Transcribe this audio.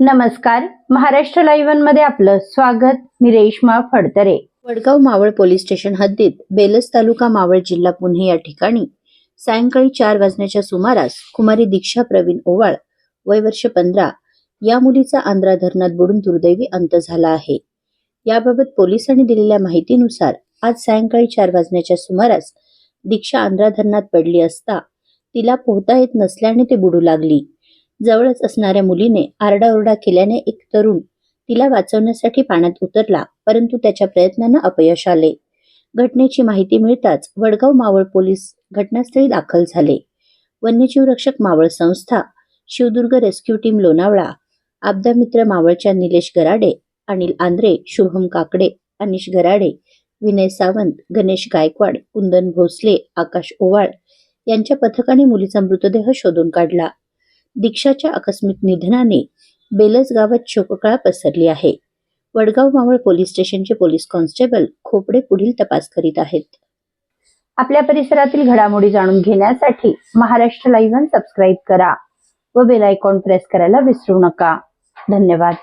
नमस्कार. महाराष्ट्र लाईव्हमध्ये आपलं स्वागत. मी रेश्मा फडतरे. वडगाव मावळ पोलीस स्टेशन हद्दीत बेलस तालुका मावळ जिल्हा पुणे या ठिकाणी सायंकाळी चार वाजण्याच्या सुमारास कुमारी दीक्षा प्रवीण ओवाळ वय वर्ष पंधरा या मुलीचा आंध्रा धरणात बुडून दुर्दैवी अंत झाला आहे. याबाबत पोलिसांनी दिलेल्या माहितीनुसार आज सायंकाळी चार वाजण्याच्या सुमारास दीक्षा आंध्रा धरणात पडली असता तिला पोहता येत नसल्याने ते बुडू लागली. जवळच असणाऱ्या मुलीने आरडाओरडा केल्याने एक तरुण तिला वाचवण्यासाठी पाण्यात उतरला परंतु त्याच्या प्रयत्नांना अपयश आले. घटनेची माहिती मिळताच वडगाव मावळ पोलीस घटनास्थळी दाखल झाले. वन्यजीव रक्षक मावळ संस्था शिवदुर्ग रेस्क्यू टीम लोणावळा आपदा मित्र मावळच्या निलेश गराडे अनिल आंद्रे शुभम काकडे अनिश गराडे विनय सावंत गणेश गायकवाड कुंदन भोसले आकाश ओवाळ यांच्या पथकाने मुलीचा मृतदेह शोधून काढला. दीक्षाच्या आकस्मिक निधनाने बेलस गावात शोककळा पसरली आहे. वडगाव मावळ पोलीस स्टेशनचे पोलीस कॉन्स्टेबल खोपडे पुढील तपास करीत आहेत. आपल्या परिसरातील घडामोडी जाणून घेण्यासाठी महाराष्ट्र लाईव्ह सबस्क्राईब करा व बेल आयकॉन प्रेस करायला विसरू नका. धन्यवाद.